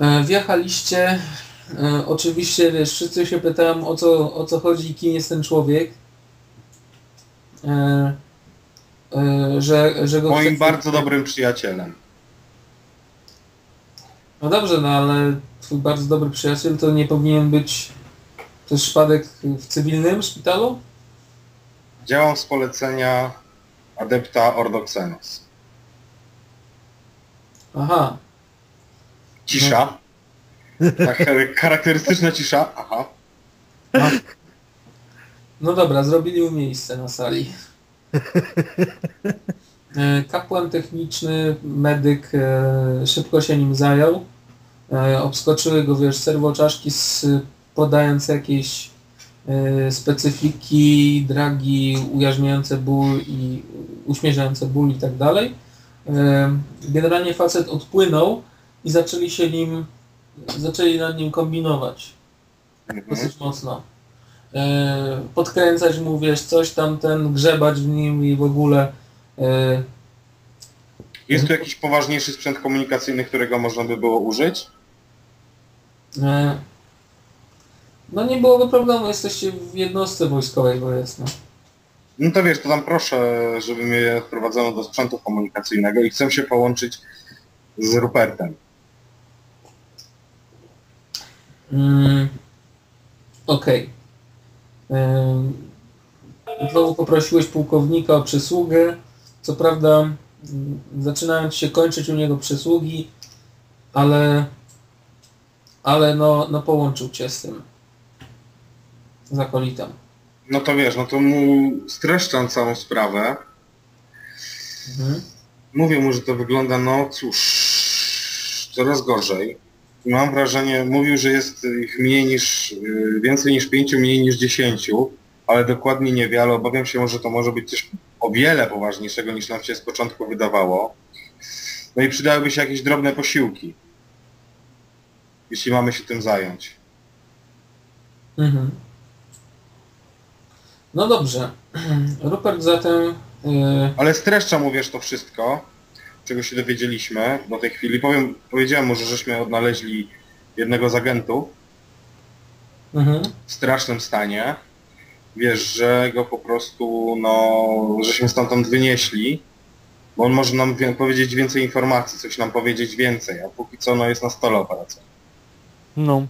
E, Wjechaliście, e, oczywiście wiesz, wszyscy się pytają o co, o co chodzi, kim jest ten człowiek. E, że, że go Moim chce- bardzo dobrym przyjacielem. No dobrze, no ale twój bardzo dobry przyjaciel to nie powinien być też przypadek w cywilnym szpitalu? Działam z polecenia adepta Ordoxenos. Aha, Cisza. Tak, charakterystyczna cisza. Aha. no dobra, zrobili mu miejsce na sali. E, Kapłan techniczny, medyk e, szybko się nim zajął. E, Obskoczyły go, wiesz, serwoczaszki z, podając jakieś specyfiki, dragi ujarzmiające ból i uśmierzające ból i tak dalej. Generalnie facet odpłynął i zaczęli się nim, zaczęli nad nim kombinować Mhm. dosyć mocno. E, podkręcać mu, wiesz, coś tam, ten, grzebać w nim i w ogóle. E, Jest tu jakiś poważniejszy sprzęt komunikacyjny, którego można by było użyć? e, no nie byłoby problemu, jesteście w jednostce wojskowej, powiedzmy. No to wiesz, to tam proszę, żeby mnie wprowadzono do sprzętu komunikacyjnego i chcę się połączyć z Rupertem. Mm, Okej. Ym, Znowu poprosiłeś pułkownika o przysługę. Co prawda mm, zaczynają się kończyć u niego przysługi, ale ale no, no połączył cię z tym zakolitem. No to wiesz, no to mu streszczam całą sprawę. Mhm. Mówię mu, że to wygląda, no cóż, coraz gorzej. Mam wrażenie, mówił, że jest ich mniej niż, yy, więcej niż pięciu, mniej niż dziesięciu, ale dokładnie niewiele. Obawiam się, że to może być coś o wiele poważniejszego niż nam się z początku wydawało. No i przydałyby się jakieś drobne posiłki, jeśli mamy się tym zająć. Mhm. No dobrze. Rupert zatem yy, Ale streszcza mu, wiesz, to wszystko, czego się dowiedzieliśmy do tej chwili. Powiem, powiedziałem mu, że żeśmy odnaleźli jednego z agentów, mhm. w strasznym stanie. Wiesz, że go po prostu, no, żeśmy stamtąd wynieśli, bo on może nam wie- powiedzieć więcej informacji, coś nam powiedzieć więcej, a póki co, no, jest na stole operacyjnym. No.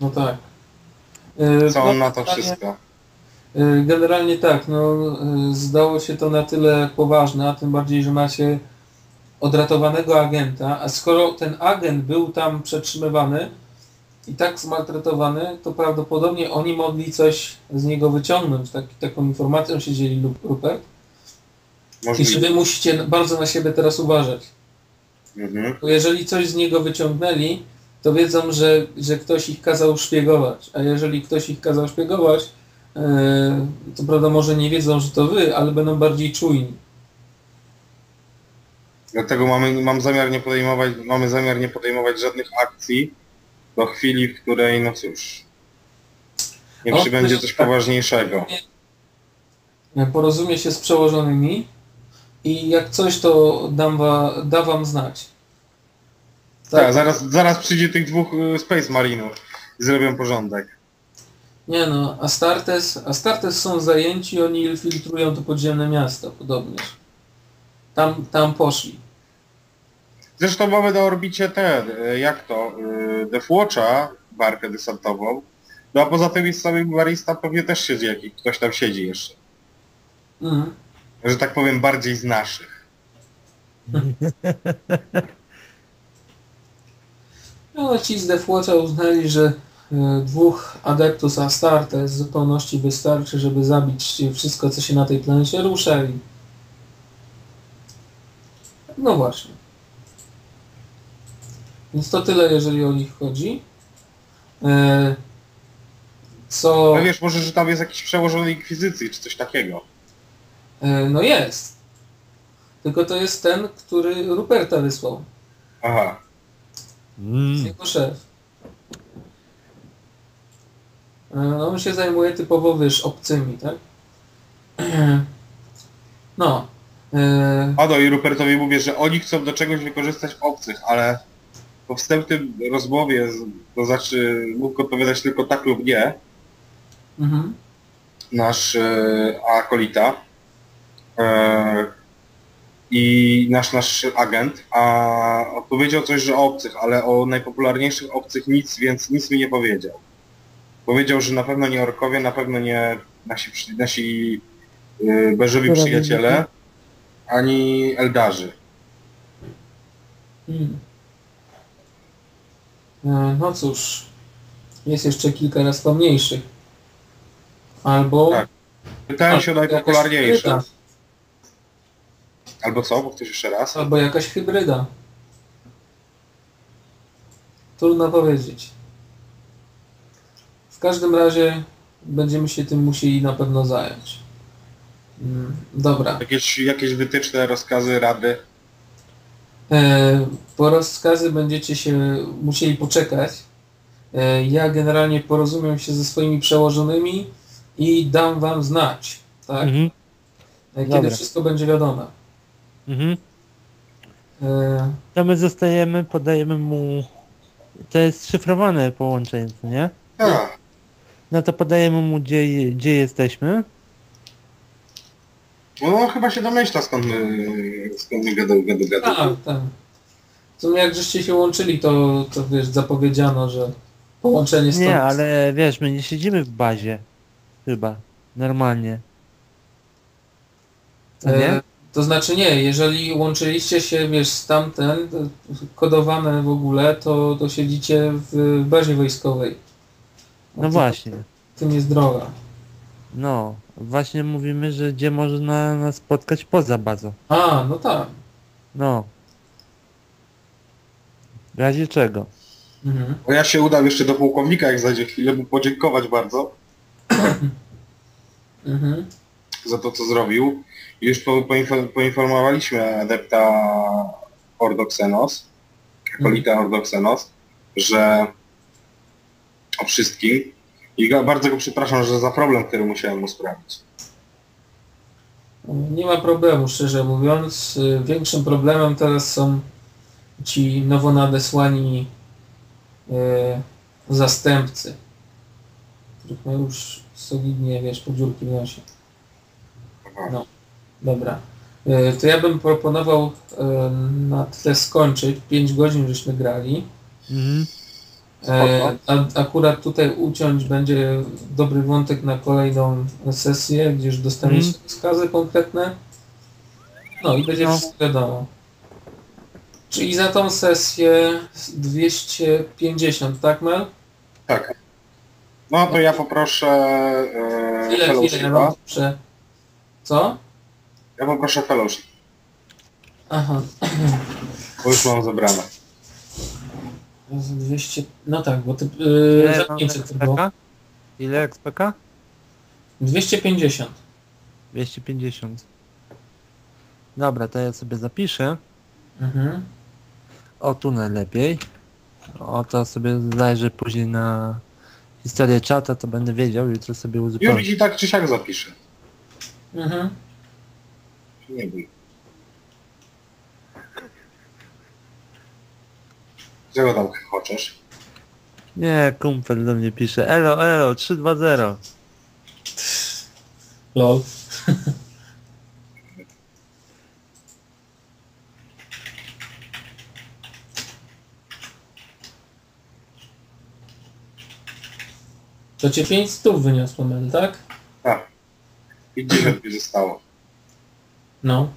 No tak. Yy, Co no, on na to pytanie- wszystko? Y, Generalnie tak, no y, zdało się to na tyle poważne, a tym bardziej, że macie odratowanego agenta, a skoro ten agent był tam przetrzymywany i tak zmaltretowany, to prawdopodobnie oni mogli coś z niego wyciągnąć, tak, taką informacją się dzieli Rupert. I że Możliwe. wy musicie bardzo na siebie teraz uważać. Mhm. Bo jeżeli coś z niego wyciągnęli, to wiedzą, że, że ktoś ich kazał szpiegować, a jeżeli ktoś ich kazał szpiegować, to prawda może nie wiedzą, że to wy, ale będą bardziej czujni. Dlatego mamy, mam zamiar nie podejmować, mamy zamiar nie podejmować żadnych akcji do chwili, w której, no cóż, nie O, przybędzie też coś tak. poważniejszego. Yy, Porozumie się z przełożonymi i jak coś, to dam wa, da wam znać. Tak, zaraz, zaraz przyjdzie tych dwóch y, Space Marinów i zrobią porządek. Nie no, Astartes, Astartes są zajęci, oni filtrują to podziemne miasto podobnież. Tam, tam poszli. Zresztą mamy na orbicie ten, y, jak to, y, Deathwatcha, barkę desantową. No a poza tym jest samym Marista pewnie też siedzi jakiś, ktoś tam siedzi jeszcze. Mhm. Że tak powiem bardziej z naszych. No, ci z Defłocza uznali, że dwóch adeptus Astartes w zupełności wystarczy, żeby zabić wszystko, co się na tej planecie rusza i... No właśnie. Więc to tyle, jeżeli o nich chodzi. E, Co... No wiesz, może, że tam jest jakiś przełożony inkwizycji, czy coś takiego. E, No jest. Tylko to jest ten, który Ruperta wysłał. Aha. Mm. Jego szef. E, On się zajmuje typowo, wiesz, obcymi, tak? No. E, Ado i Rupertowi mówię, że oni chcą do czegoś wykorzystać obcych, ale po wstępnym rozmowie, to znaczy mógł odpowiadać tylko tak lub nie, mhm. nasz e, akolita e, i nasz nasz agent, a powiedział coś, że o obcych, ale o najpopularniejszych obcych nic, więc nic mi nie powiedział. Powiedział, że na pewno nie orkowie, na pewno nie nasi, nasi e, beżowi przyjaciele, ani eldarzy. Mm. E, No cóż, jest jeszcze kilka raz pomniejszych. Albo... Tak. Pytałem się o najpopularniejsze. Albo co? Powtórz jeszcze raz. Albo jakaś hybryda. Trudno powiedzieć. W każdym razie będziemy się tym musieli na pewno zająć. Mm, Dobra. Jakieś, jakieś wytyczne, rozkazy, rady. E, Po rozkazy będziecie się musieli poczekać. E, Ja generalnie porozumiem się ze swoimi przełożonymi i dam wam znać, tak? Mhm. E, Kiedy Dobra. wszystko będzie wiadome. Mhm. E, To my zostajemy, podajemy mu... To jest szyfrowane połączenie, co nie? Tak. No to podajemy mu, gdzie, gdzie jesteśmy. No on chyba się domyśla skąd my, skąd my gadał, gadał, gadał. Tak, tak. W sumie jak żeście się łączyli, to, to wiesz, zapowiedziano, że połączenie stąd... Nie, ale wiesz, my nie siedzimy w bazie. Chyba. Normalnie. Co nie? E, To znaczy nie, jeżeli łączyliście się, wiesz, z tamten, to kodowane w ogóle, to, to siedzicie w bazie wojskowej. No to- właśnie. Tym jest droga. No. Właśnie mówimy, że gdzie można nas spotkać poza bazą. A, no tak. No. W razie czego? Mhm. Bo ja się udam jeszcze do pułkownika, jak zajdzie chwilę, mu podziękować bardzo Mhm. za to, co zrobił. Już po, poinfo, poinformowaliśmy adepta Ordoxenos, akolita Ordoxenos, że o wszystkim. I go, bardzo go przepraszam, że za problem, który musiałem mu sprawić. Nie ma problemu, szczerze mówiąc. Y, Większym problemem teraz są ci nowo nadesłani y, zastępcy, których ma już solidnie, wiesz, podziurki w nosie. No, dobra. Y, To ja bym proponował na tyle skończyć. 5 godzin żeśmy grali. Mhm. E, a, akurat tutaj uciąć będzie dobry wątek na kolejną sesję, gdzież dostaniecie Mhm. wskazy konkretne. No i będzie No. wszystko wiadomo. Czyli za tą sesję 250, tak Mel? Tak. No to ja poproszę e, Ile, ile ja. Co? Ja poproszę fellowship, Aha. bo już mam zebrane. Jezu, 200... No tak, bo ty... Yy, za mamy 500 to było. Ile XPK? 250. 250. Dobra, to ja sobie zapiszę. Mhm. O tu najlepiej. O to sobie zajrzę później na historię czata, to będę wiedział, jutro sobie Już uzupełnię. i tak czy siak zapiszę. Mhm. Nie bój. Czego tam chociaż? Nie, kumpel do mnie pisze. Elo, elo, 320. Lol. To cię 5 stów wyniosło, Mel, tak? Tak. I 9 mi zostało. No.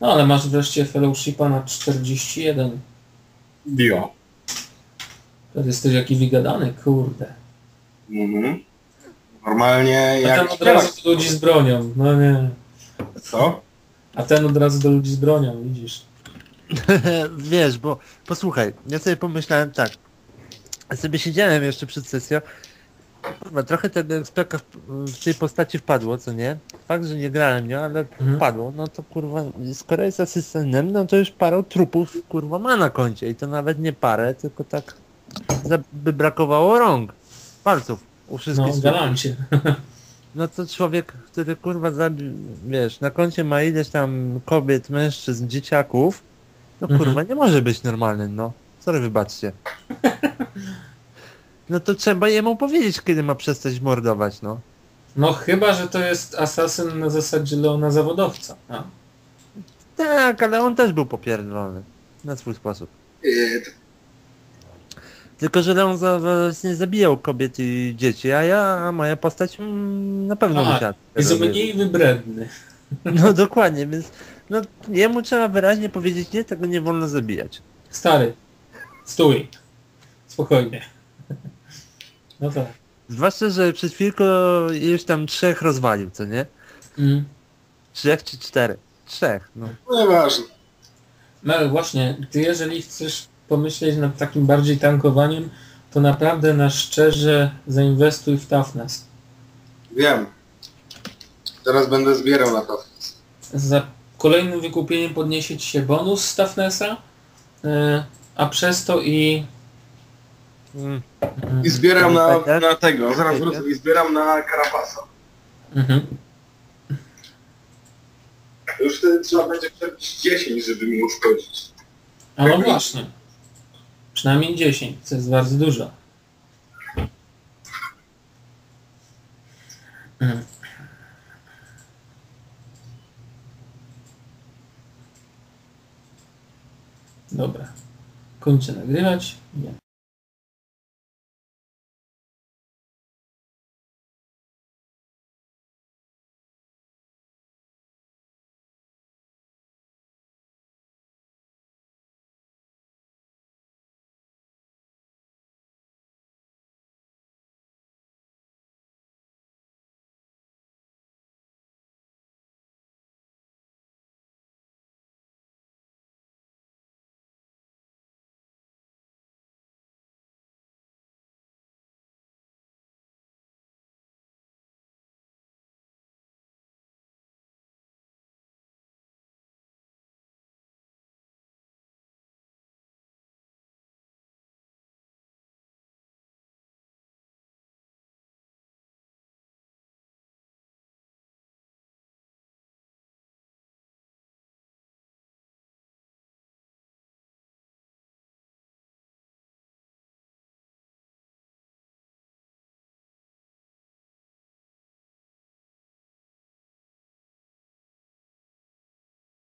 No ale masz wreszcie fellowshipa na 41. Bio. To jesteś jaki wygadany, kurde. Mhm. Normalnie A ten jak... od razu do ludzi z bronią, no nie. Co? A ten od razu do ludzi z bronią, widzisz. Wiesz, bo posłuchaj, ja sobie pomyślałem tak. Ja sobie siedziałem jeszcze przed sesją. Kurwa, trochę tego ekspeka w, w tej postaci wpadło, co nie? Fakt, że nie grałem nią, ale Mhm. wpadło. No to kurwa, skoro jest asystentem, no to już parę trupów kurwa ma na koncie. I to nawet nie parę, tylko tak by brakowało rąk. Palców u wszystkich. No, galancie. No to człowiek, który kurwa zabił, wiesz, na koncie ma ileś tam kobiet, mężczyzn, dzieciaków, no Mhm. kurwa nie może być normalny, no. Sorry, wybaczcie. No to trzeba jemu powiedzieć, kiedy ma przestać mordować, no. No chyba, że to jest asasyn na zasadzie Leona Zawodowca. A. Tak, ale on też był popierdolony. Na swój sposób. Tylko, że Leon za, właśnie zabijał kobiet i dzieci, a ja, a moja postać mm, na pewno A, musiała. Jest mniej wybredny. No dokładnie, więc no, jemu trzeba wyraźnie powiedzieć, nie, tego nie wolno zabijać. Stary, stój. Spokojnie. No tak. Zwłaszcza, że przed chwilką już tam trzech rozwalił, co nie? Mm. Trzech czy cztery? Trzech, no. no nieważne. No ale właśnie, ty jeżeli chcesz pomyśleć nad takim bardziej tankowaniem, to naprawdę na szczerze zainwestuj w Toughness. Wiem. Teraz będę zbierał na to. Za kolejnym wykupieniem podniesie ci się bonus z Toughnessa, yy, a przez to i... Mm. mm, I zbieram na, na tego, zaraz wrócę. I zbieram na Karapasa. Mhm. Już wtedy trzeba będzie przebić 10, żeby mi uszkodzić. A no właśnie. Przynajmniej 10, co jest bardzo dużo. Mhm. Dobra. Kończę nagrywać. Nie.